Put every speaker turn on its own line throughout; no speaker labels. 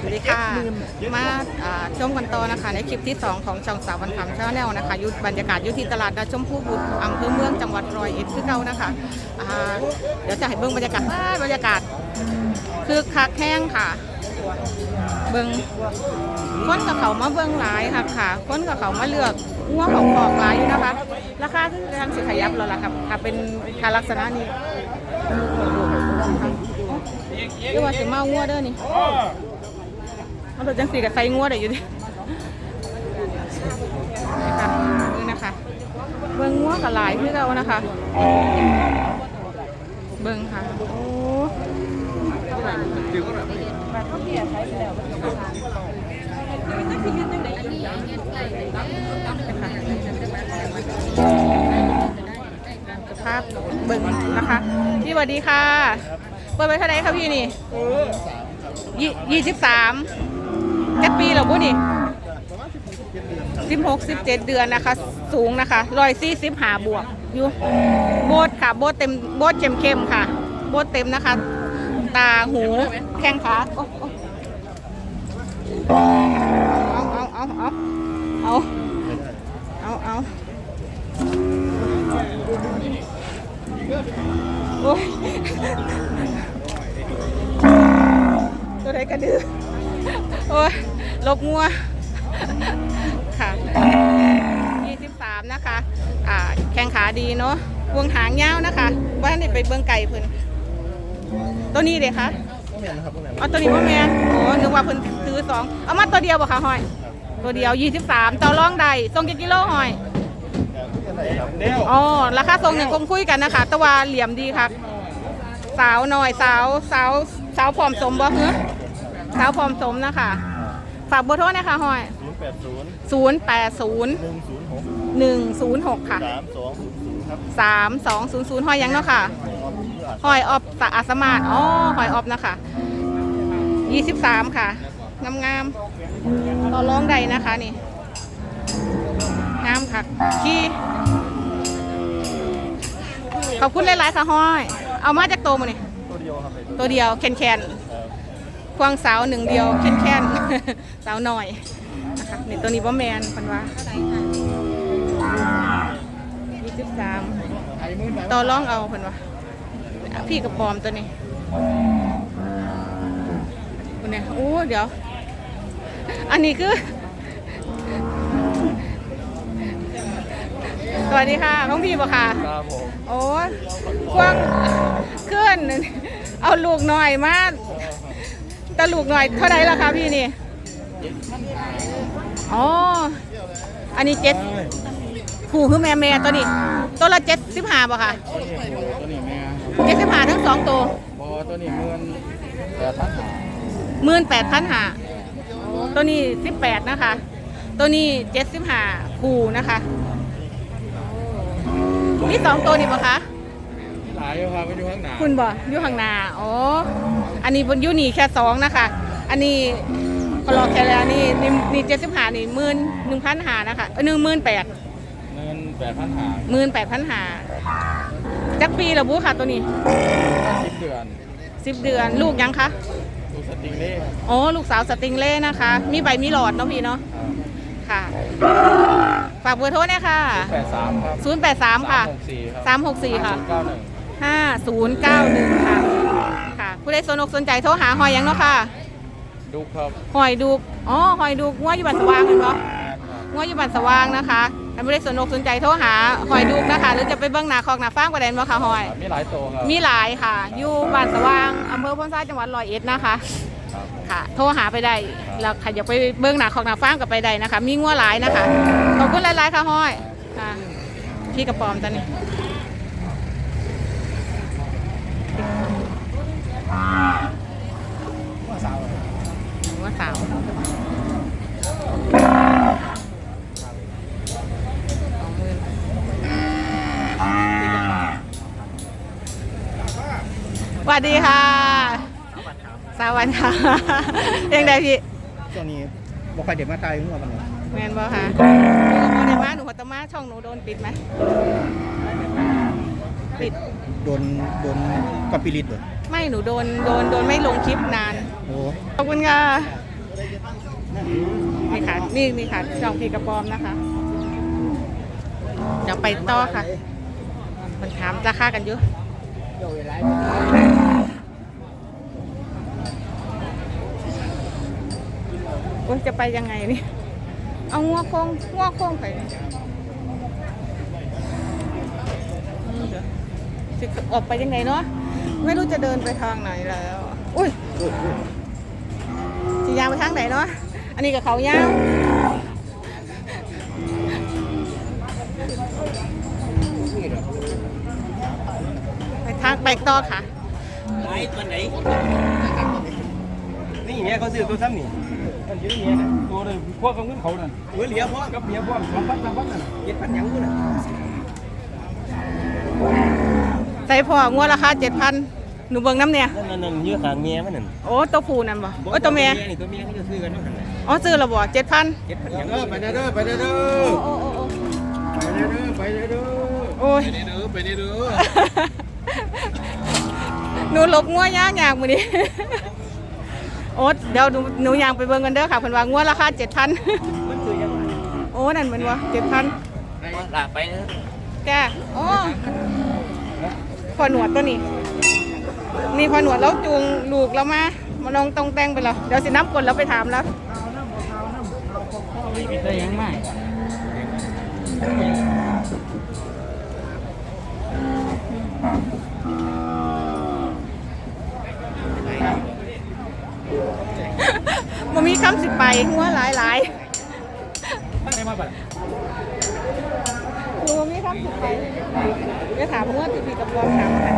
สวัสดีค่ะ มาชมกันต่อนะคะ ในคลิปที่ 2 ของช่องสาววันคำชาแนลนะคะยุบรรยากาศอยุที่ตลาดนาชมพู่บุตรอำเภอเมืองจังหวัดร้อยเอ็ดคือเก่านะคะเดี๋ยวจะให้เบิ่งบรรยากาศว้าบรรยากาศคือคักแห้งค่ะ เบิ่งคนกับเขามาเบิ่งหลายค่ะค่ะคนกับเขามาเลือกงัวของขอกหลายอยู่นะคะ ราคาที่กำลังสิขยับแล้วล่ะครับค่ะเป็นค่าลักษณะนี้ เรียกว่าสิมางัวเด้อนี่มันตัวจังสีกับไฟงัวได้อยู่ดินี่ค่ะนี่นะคะเบิ้งงัวกับหลายที่เรานะคะ เบิ้งค่ะ โอ้สภาพ เบิ้งนะคะพี่สวัสดีค่ะ เปิดไปเท่าไหร่คะพี่นี่ยี่ยี่สิบสามแค่ปีเหรอบุนี่สิบหกสิบเจ็ดเดือนนะคะ สูงนะคะร้อยสี่สิบหาบวกอยู่โบดค่ะ โบดเต็มโบดเข็มเข้มค่ะ โบดเต็มนะคะ ตาหูแข้งขาโอ้ ลบงัวค่ะ23นะคะอ่าแข้งขาดีเนาะวงหางยาวนะคะว่านได้ไปเบื้องไก่เพิ่นตัวนี้เด็คะเอาตัวนี้ว่าแมนโอ้นึกว่าเพิ่นซื้อสองเอามาตัวเดียวบ่คะหอย ตัวเดียว 23ต่อรองใดส่งกี่กิโลหอยอ๋อราคาทรงเนี่ยคงคุยกันนะคะ แต่ว่าเหลี่ยมดีค่ะ สาวหน่อยสาวสาวสาวผอมสมบ่เฮ้อสาวผอมสมนะคะ ฝากเบอร์โทรนะคะหอย
ศูนย์แปดศูนย์
080
หนึ่งศูนย์หก
106 ค่ะ
สามสองศูนย์ศูนย์ครับ
3200หอยยังเนาะค่ะหอยออบสะอาดสมาร์ทอ๋อหอยออบนะคะ 23 ค่ะ งามงามๆต่อร้องใดนะคะนี่ งามค่ะขี้ขอบคุณหลาย ๆ ค่ะห้อย เอามาจากโตมานี่
ตัวเดียวครับ
ตัวเดียวแคนแคนๆ ควงสาวหนึ่งเดียวแคนแคนๆ สาวหน่อยนะคะนี่ตัวนี้บ่แมนพันว่ายี่สิบสามต่อร้องเอาเพันว่าพี่กับปอมตัวนี้คนนี้โอ้เดี๋ยว อันนี้คือ สวัสดีค่ะน้องพี่บ่ค่ะ
ครับผม
โอ้ยควงขึ้นเอาลูกหน่อยมาแตะลูกหน่อยเท่าไหร่ล่ะคะพี่นี่อ๋อ อันนี้เจ็ดผู้คือแม่แม่ตัวนี้ ตัวละเจ็ดสิบห้าป่ะคะ
ตัวนี้ตัวนี้แม่
เจ็ดสิบห้าทั้งสองตัว
บอตัวนี้เงินแต่ท่านหา
หมื่นแปดพันห้าตัวนี้สิบแปดนะคะ ตัวนี้เจ็ดสิบห้าผู้นะคะนี่สองตัวนี่ป่ะคะ
หลายอยู่ครับไปดูข้างหน้า
คุณบ่อยู่ข้างหน้าอ๋อ อันนี้บนอยูนี่แค่สองนะคะ อันนี้ก็รอแค่แล้วนี่นี่นี่เจ็ดสิบห้านี่หมื่นหนึ่งพันหานะคะหนึ่งหมื่นแปด
เงินแปดพันหา
หมื่นแปดพันหาจักปีละบูค่ะตัวนี้
สิบเดือน
สิบเดือนลูกยังคะ
ดูสติงเล่
อ๋อลูกสาวสติงเล่นะคะ มีใบมีหลอดเนาะพี่เนาะค่ะ ฝากเบอร์โทรเนี่ยค่ะ
แปดสามครับ
ศูนย์แปดสามค่ะ
หกสี่ครับ
สามหกสี่ค่ะ
เก้าหนึ่ง
ห้าศูนย์เก้าหนึ่งค่ะค่ะ ผู้ใดสนอกสนใจโทรหาหอยยังเนาะค่ะ
ดูครับ
หอยดูกอ๋อหอยดูกงัวอยู่บ้านสว่างเห็นปะงัวอยู่บ้านสว่างนะคะถ้าไม่ได้สนอกสนใจโทรหาหอยดูกนะคะหรือจะไปเบิ้งหนาคอกหนาฟางประเด็นบ่ค่ะหอย
มีหลายตัวครับ
มีหลายค่ะ อยู่บ้านสว่างอำเภอพ้นทรายจังหวัดร้อยเอ็ดนะคะ
ครับ
ค่ะ โทรหาไปได้ แล้วใครอยากไปเบิ้งหนาคอกหนาฟางก็ไปได้นะคะ มีงัวหลายนะคะ ขอบคุณหลาย ๆ ค่ะหอย ค่ะ พี่กระปอมตอนนี้ งัวสาวสองหมื่นสวัสดีค่ะ สวัสดีค่ะยังไงพี่
ช่วงนี้บอกใครเด็กมาตายหัวมันเลย
แมนบ่ค่ะหนูกับโมเดมาหนูหัวตะมาช่องหนูโดนปิดไหม
เปิ
ด
โดน โดนก๊อปปี้ลิสต์เหรอ
ไม่ หนูโดนโดนโดนไม่ลงคลิปนาน
โอ้
ขอบคุณค่ะนี่ค่ะ นี่นี่ค่ะช่องพีกระปอมนะคะ เดี๋ยวไปต่อค่ะ มันถามราคากันอยู่โอ้ยจะไปยังไงนี่ เอางัวโค้งงัวโค้งไปนี่อืมเดี๋ยวสิออกไปยังไงเนาะ ไม่รู้จะเดินไปทางไหนแล้ว อุ้ยสียางไปทางไหนเนาะ อันนี้กับเขายาวไปทางไปต่อค่ะ
ไอ้ตัวไหนนี่เนี่ยเขาซื้อตัวซ้ำนี่มันยืมเนี่ยนะ
ตัวเลยพวกกับเงินเขานั่น
เว้ยเหลียพ่อ
กับเมียพวกสองพันสามพันนั่น
เจ็ดพันยังกูน่ะ
ใส่พองัวราคาเจ็ดพันหนูเบิ่งน้ำเนี่ย
นั่นนั่นนั่นยืมขางเมียมันนั่น
โอ้ตัวผู้นั่นบ่โอ้ตัวเมีย
นี่ตัวเมียนี่ก็ซื้อกันนั่นน่ะ
อ๋อซื้อและบ่เจ็ดพัน
เจ็ดพันยัง
เด้อไปเด้อไปเด้อ
โอ้โอ้โอ้
ไปเด้อไปเด้อ
โอ้ย
ไปเด้อไปเด้อ
หนูหลบงัวยากยากมื้อนี้โอ๊ตเดี๋ยวหนูหนูยางไปเบิ่งกันเด้อค่ะเพิ่นว่างัวราคาเจ็ดพัน
มันซื้อยังไง
โอ้นั่นเหมือนวะเจ็ดพัน
ลากไปเถอะ
จ้าโอ้ พอหนวดตัวนี้ นี่พอหนวดแล้วจูงลูกเรามามาลองตรงแต่งไปแล้วเดี๋ยวสิน้ำกลแล้วไปถามแล้ว
ได้ยังไม่
มันมีคำสิไปหัวหลายหลาย
ตั้งใจ มาบัด
คือมันมีคำสิไปเดี๋ยวถามหัวติดกับรองถามค่ะ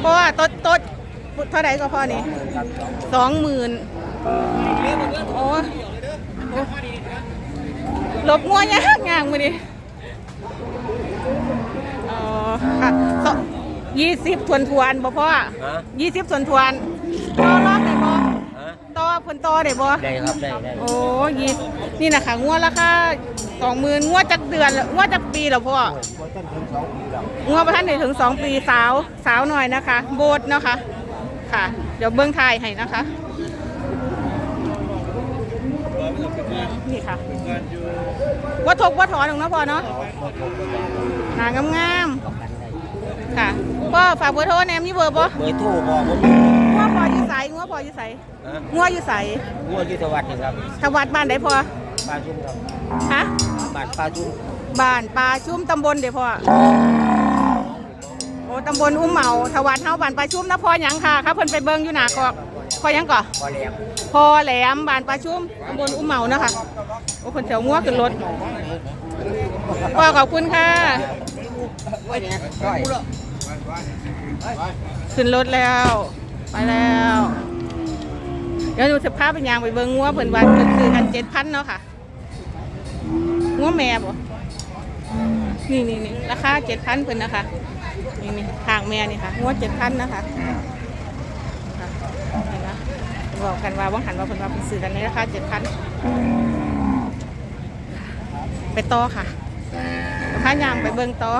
เพราะว่าต้นต้นเท่าไหร่ก็พอนี่สองหมื่นโอ้ยโอ้ยหลบงัวยากงางมือดิอ๋อค่ะยี่สิบทวนทวนๆบ่พ่อ
ฮะ
ยี่สิบทวนทวนๆต่อรอบได้บ่
ฮะ
ต่อเพิ่นต่อได้บ่
ได้ครับได้ได้
โอ้ยี่นี่นะคะงวดราคาสองหมื่นงวดจักเดือนแล้วงวดจักปีแล้วพ่องวดประทันได้ถึงสองปีสาวสาวหน่อยนะคะ โบดเนาะคะค่ะ เดี๋ยวเบิ้งทายให้นะคะนี่ค่ะว่าทกว่าถอนของเนาะพ่อเนาะหนางามๆ ค่ะพ่อฝากเบอร์โทรแนมนี่เบอร์บ่
เบอร์โทรบอกผม
งัวพออยู่ใสงัวพออยู่ใส
ฮะ
งัวอยู่ใส
งวดยุทธวัฒน์นี่ครับ
ทวัดบ้านไหนพ่อ
ปลาชุ่มครับ
ฮะ
บาทปลาชุ่ม
บ้านปลาชุ่มตำบลเดี๋ยวพ่อโอ้ตำบลอุ้มเหมาทวัดเฮาบ้านปลาชุ่มนะพ่อหยังค่ะครับเพิ่นไปเบิ่งอยู่หน้ากอกพ่อหยังก่อ
พอแล้ว
พ่อแหลมบ้านปลาชุ่มตำบลอุ้มเหมานะคะโอ้คนแถวงัวขึ้นรถพ่อขอบคุณค่ะ ขึ้นรถแล้ว ไปแล้ว เดี๋ยวดูสภาพเป็นยางไปเบิ่งงัวเพิ่นว่าเพิ่นซื้อกันเจ็ดพันเนาะค่ะงัวแม่บ่นี่นี่นี่ราคาเจ็ดพันเพิ่นนะคะ นี่นี่ทางแม่นี่ค่ะงัวเจ็ดพันนะคะเห็นไหมบอกกันว่าว่างหันว่าเพิ่นว่าเพิ่นซื้อกันในราคาเจ็ดพันไปต่อค่ะ พายางไปเบิ่งต่อ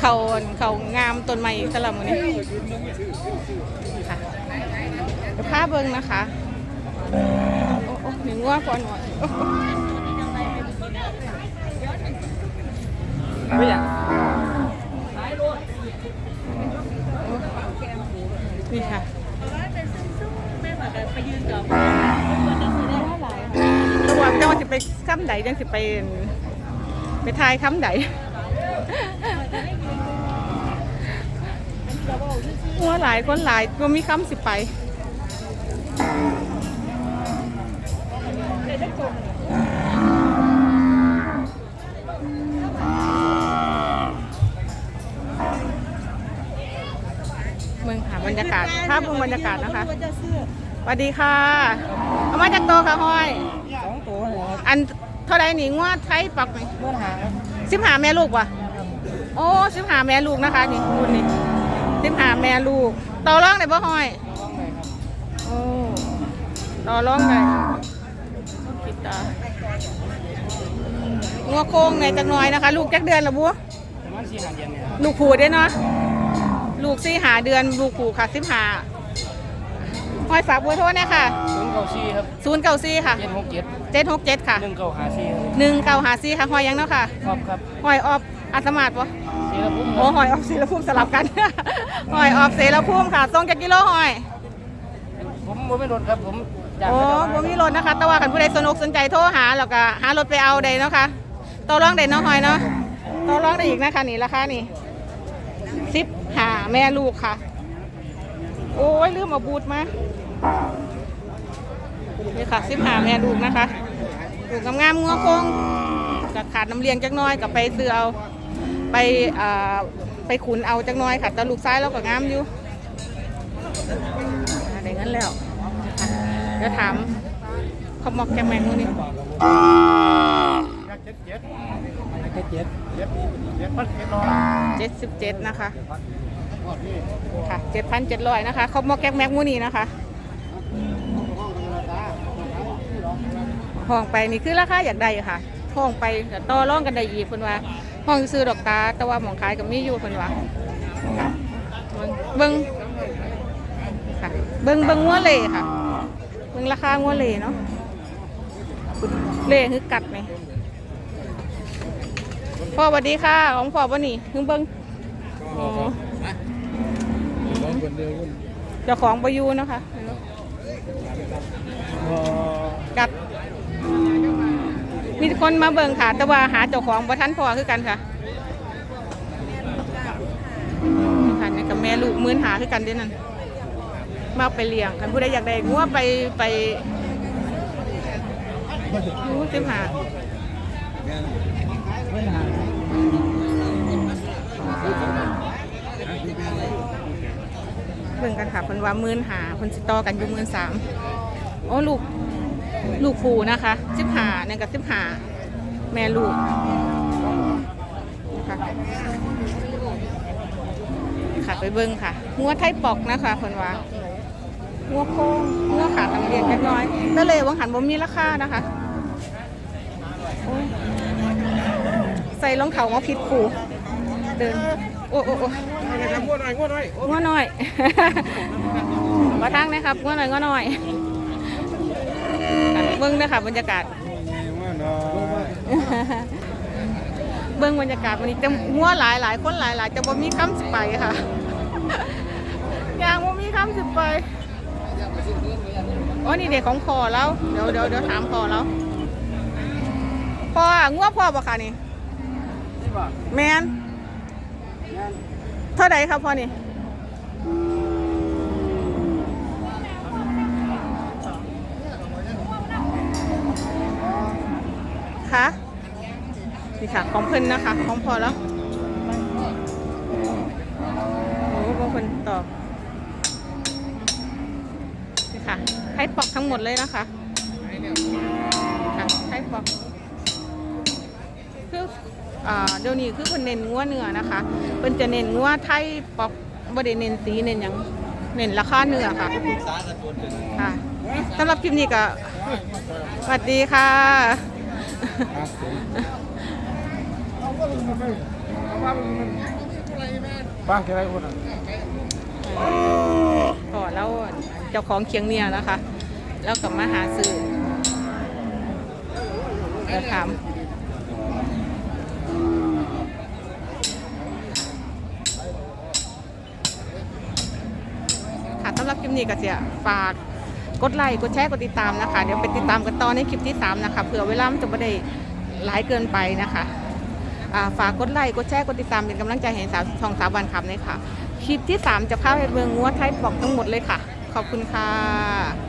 เขาเขางามต้นไม้สลับมือนี้ค่ะเดี๋ยวพาเบิ้งนะคะโอ้โอ้หนึ่งว่าก่อนหน่อย
ไม่อยาก
นี่ค่ะ ระหว่างเจ้าจะไปค้ำใดจังสิไปไปทายค้ำใดหัวหลายคนหลายก็มีค้ำสิไปเมืองค่ะบรรยากาศภาพเมืองบรรยากาศนะคะ วัสดีค่ะ เอามาจากโตค่ะห้อย
สองตัวเลยครับ
อันเท่าไรหนิงวดไทยปักไหม
เมื่อหาง
สิบหาแม่ลูกวะโอ้สิบหาแม่ลูกนะคะนี่คุณนี่สิบหาแม่ลูก ต่อร่องไหนบ่ห้อยต่อร้องได้คิดตางัวโค้งในจักหน่อยนะคะ ลูกจักเดือนละบัว
ประมาณสี่ห้าเดือนเนี่ย
ลูกผูได้เนาะ ลูกสี่หาเดือน ลูกผูค่ะสิบหา ห้อยฝากบัวโทษเนี่ยค่ะ
ศูนย์เก้าสี่ครับ
ศูนย์เก้าสี่ค่ะ
เจ็ดหกเจ็ด
เจ็ดหกเจ็ดค่ะ
หนึ่งเก้าห้าสี่ครับ
หนึ่งเก้าหาสี่ค่ะห้อยยังเนาะค่ะ
ครับครับ
ห้อยออฟอัตมาดปะ
เสียแล้วผม
โอ้หอยออฟเสรภูมิสลับกันหอยออฟเสรภูมิค่ะส่งจากกิโลหอย
ผมผมไม่รถครับผมจ้าง
โอ้
เขาจะ
บ่มีรถนะคะ แต่ว่าคันผู้ใดสนุกสนใจโทรหาแล้วก็หารถไปเอาได้เนาะค่ะต่อรองได้เนาะหอยเนาะต่อรองได้อีกนะคะนี่ราคานี่สิบหาแม่ลูกค่ะ โอ้ยลืมเอาบูทมา นี่ค่ะสิบหาแม่ลูกนะคะลูกงามๆงัวโค้งกับขาดน้ำเลี้ยงจักน้อยกับไปซื้อเอาไปอ่าไปขุนเอาจักน้อยค่ะแต่ลูกซ้ายเราก็งามอยู่อ่าได้เงินแล้วนะคะเดี๋ยวถามเขามอกแกงแมงมือนี่
เจ็ดเจ็ดเจ็ดเจ็ดเจ็ดเจ็ดพันเจ็ดร้อย
เจ็ดสิบเจ็ดนะคะค่ะเจ็ดพันเจ็ดร้อยนะคะเขามอกแกแมงมือนี่นะคะ ห้องไปนี่คือราคาอยากได้ค่ะห้องไปแต่ตอรองกันได้อีกเพิ่นว่าห้องซื้อดอกตาแต่ว่าหมองขายกับมีอยู่เพิ่นว่าเบิ่งค่ะเบิ่งเบิ่งงัวเล่ค่ะเบิ่งราคางัวเล่เนาะเล่คือกัดไหมพ่อสวัสดีค่ะ ของพ่อบ่นี่คือเบิ่งอ๋อเจ้าของบ่อยู่เนะคะกัด มีคนมาเบิ่งค่ะ แต่ว่าหาเจ้าของบ่ทันพอคือกันค่ะนี่ค่ะนี่กับแม่ลูกมื้นหาคือกันเด้นั่นมาเอาไปเลี้ยงคันผู้ใดอยากได้งัวไปไปรู้สิหาเบิ่งกันค่ะเพิ่นว่ามื้นหาเพิ่นสิต่อกันอยู่มื้นสามโอ้ลูก ลูกผูนะคะสิบหาเนี่ยกับสิบหาแม่ลูกค่ะค่ะไปเบิ้งค่ะงัวไทยปอกนะคะคนว่างัวโค้งงัวขาทำเรียนเล็กน้อยก็เลยวังหันบ่มีราคานะคะโอ้ยใส่รองเท้ามาผิดผูเดินโอ้โอ้โอ้
งวดหน่อยงวดหน่อย
งัวน้อยมาทางนะครับงัวน้อยงัวน้อยค่ะ เบิ้งนะคะบรรยากาศ
งวดหน่อย
เบื้องบรรยากาศวันนี้จะมัวหลายหลายคนหลายหลายจะบ่มีคำสิไปค่ะอย่างบ่มีคำสิไปโอ้นี่เด็กของพ่อแล้วเดี๋ยวเดี๋ยวเดี๋ยวถามพ่อแล้วพ่องัวพ่อบ่ค่ะนี่
นี่ป่ะ
แมนเท่าไหร่ครับพ่อนี่ คะ นี่ค่ะของเพิ่นนะคะ ของพอแล้วโอ้บางคนตอบนี่ค่ะไข่ปอกทั้งหมดเลยนะคะค่ะไข่ปอกคืออเดี๋ยวนี้คือเพิ่นเน้นงัวเนื้อนะคะเพิ่นจะเน้นงัวไทยปอกบ่ได้เน้นสีเน้นยังเน้นราคาเนื้อค่ะค่ะสำหรับคลิปนี้ก็สวัสดีค่ะ
ป้าแค่ไรคนอะ
ก่อแล้วเจ้าของเคียงเนี่ยนะคะ แล้วกลับมาหาซื้อแล้วถามค่ะสำหรับคลิปนี้ก็จะฝาก กดไลค์กดแชร์กดติดตามนะคะ เดี๋ยวไปติดตามกันต่อในคลิปที่ 3 นะคะเผื่อเวลามันจะไม่ได้หลายเกินไปนะคะฝากกดไลค์กดแชร์กดติดตามเป็นกำลังใจให้สาวทองสาวบันคำเลยค่ะ คลิปที่ 3 จะพาไปเมืองงัวไทยปอกทั้งหมดเลยค่ะ ขอบคุณค่ะ